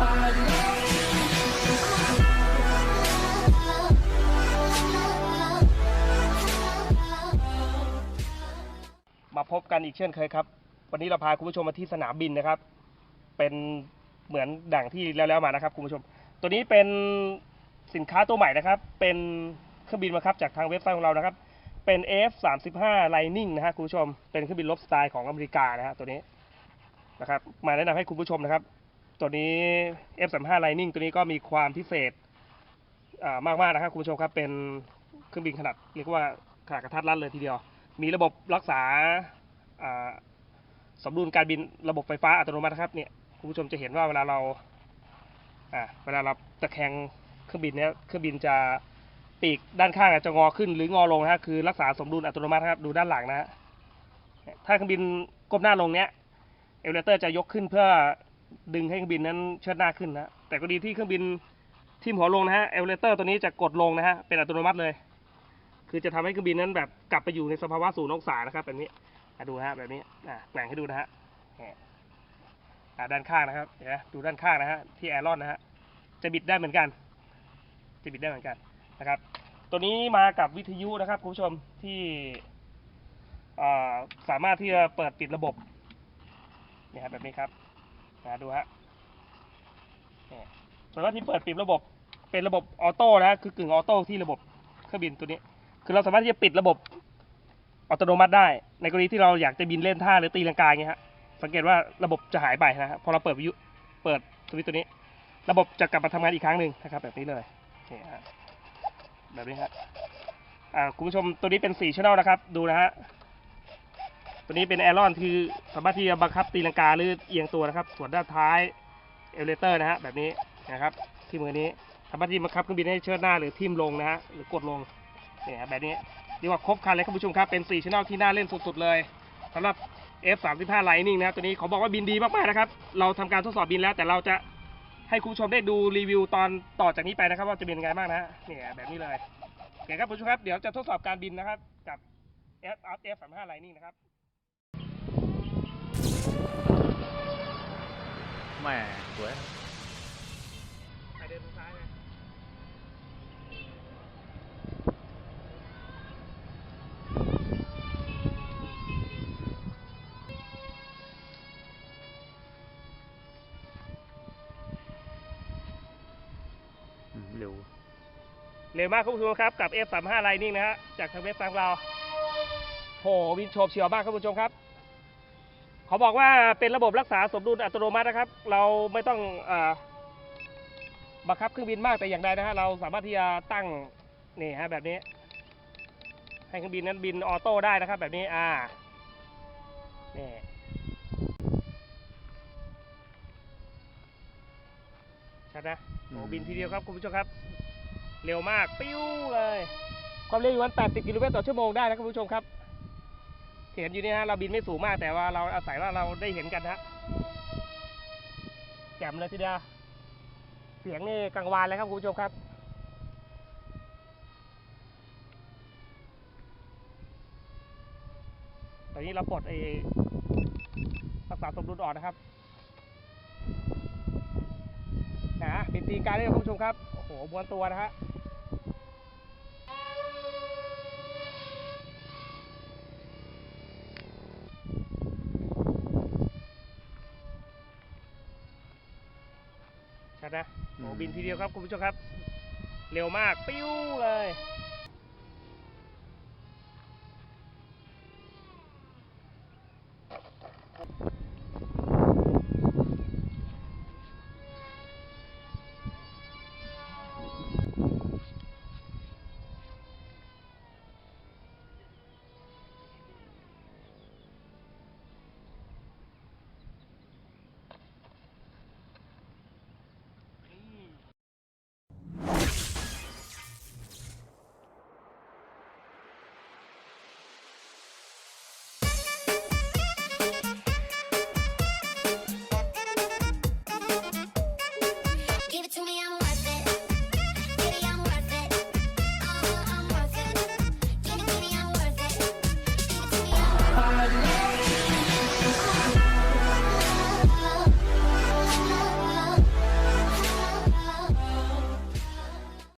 มาพบกันอีกเช่นเคยครับ วันนี้เราพาคุณผู้ชมมาที่สนามบินนะครับ เป็นเหมือนดั่งที่แล้วๆมานะครับคุณผู้ชม ตัวนี้เป็นสินค้าตัวใหม่นะครับ เป็นเครื่องบินมาครับจากทางเว็บไซต์ของเรานะครับ เป็น F35 Lightning นะฮะคุณผู้ชม เป็นเครื่องบินลบสไตล์ของอเมริกานะฮะตัวนี้นะครับ มาแนะนำให้คุณผู้ชมนะครับ ตัวนี้ F35 Lightning ตัวนี้ก็มีความพิเศษอ่ามากนะครับคุณผู้ชมครับเป็นเครื่องบินขนาดเรียกว่าขนาดกระทัดรัดเลยทีเดียว มีระบบรักษาสมดุลการบินระบบไฟฟ้าอัตโนมัติครับเนี่ยคุณผู้ชมจะเห็นว่าเวลาเราเวลาเราตะแคงเครื่องบินเนี้ยเครื่องบินจะปีกด้านข้างจะงอขึ้นหรืองอลงนะฮะคือรักษาสมดุลอัตโนมัติครับดูด้านหลังนะฮะถ้าเครื่องบินก้มหน้าลงเนี้ยเอลเลเตอร์จะยกขึ้นเพื่อ ดึงให้เครื่องบินนั้นเชิดหน้าขึ้นนะแต่ก็ดีที่เครื่องบินทิ่มหัวลงนะฮะเอลเลเตอร์ตัวนี้จะกดลงนะฮะเป็นอัตโนมัติเลย คือจะทำให้เครื่องบินนั้นแบบกลับไปอยู่ในสภาวะศูนย์องศานะครับแบบนี้อะดูฮะแบบนี้อะแกว่งให้ดูนะฮะด้านข้างนะครับเห็นไหมดูด้านข้างนะฮะที่แอรอนนะฮะจะบิดได้เหมือนกัน จะบิดได้เหมือนกันนะครับ ตัวนี้มากับวิทยุนะครับคุณผู้ชมที่สามารถที่จะเปิดปิดระบบนี่ครับแบบนี้ครับ นะดูฮะเนี่ส่วนว่าที่เปิดปิดระบบเป็นระบบออโต้นะฮะคือกึ่งออโต้ที่ระบบเครื่องบินตัวนี้ คือเราสามารถที่จะปิดระบบอัตโนมัติได้ ในกรณีที่เราอยากจะบินเล่นท่าหรือตีลังกาอย่างเงี้ยฮะสังเกตว่าระบบจะหายไปนะฮะพอเราเปิดวิทยุเปิดสวิตตัวนี้ ระบบจะกลับมาทำงานอีกครั้งหนึ่งนะครับแบบนี้เลยนี่ฮะแบบนี้ฮะอ่าคุณผู้ชมตัวนี้เป็น4ช่องนะครับ ดูนะฮะ ตัวนี้เป็นแอรอนคือสามารถที่จะบังคับตีลังกาหรือเอียงตัวนะครับ ส่วนด้านท้ายเอลเลเตอร์นะฮะแบบนี้นะครับ ที่มือนี้สามารถที่บังคับเครื่องบินให้เชิดหน้าหรือทิ่มลงนะฮะหรือกดลงเนี่ยแบบนี้เรียกว่าครบครันเลยครับผู้ชมครับเป็น4ช่องที่น่าเล่นสุดๆเลยสำหรับ F35 Lightning นะครับตัวนี้เขาบอกว่าบินดีมากๆนะครับ เราทำการทดสอบบินแล้วแต่เราจะให้คุณผู้ชมได้ดูรีวิวตอนต่อจากนี้ไปนะครับ ว่าจะเป็นยังไงบ้างนะฮะเนี่ยแบบนี้เลยโอเคครับผู้ชมครับเดี๋ยวจะทดสอบการบินนะครับกับ F35 Lightning นะครับ แหม่สวยใครเดินทางซ้ายนะอืมเร็ว เร็วมากครับคุณผู้ชมครับกับ F35 Lightning นะฮะจากทางเว็บไซต์ของเราโหวินโฉบเฉียวมากครับคุณผู้ชมครับ เขาบอกว่าเป็นระบบรักษาสมดุลอัตโนมัตินะครับ เราไม่ต้องอบังคับเครื่องบินมากแต่อย่างใดนะฮะเราสามารถที่จะตั้งนี่ฮะแบบนี้ ให้เครื่องบินนั้นบินออโต้ได้นะครับ แบบนี้อ่านี่ชัดนะโอ้บินทีเดียวครับคุณผู้ชมครับ เร็วมากปิ้วเลย ความเร็วอยู่วัน 80 กิโลเมตรต่อชั่วโมงได้นะครับคุณผู้ชมครับ เห็นอยู่นี่ฮะเราบินไม่สูงมากแต่ว่าเราอาศัยว่าเราได้เห็นกันฮะแจ่มเลยทีเดียวเสียงนี่กังวานเลยครับคุณผู้ชมครับตอนนี้เราปลดไอ้รักษาสมดุลออกนะครับนะปิดตีกายได้เลยคุณผู้ชมครับโอ้โหบวนตัวนะฮะ นะโอ้บินทีเดียวครับคุณผู้ชมครับ เร็วมากปิ้วเลย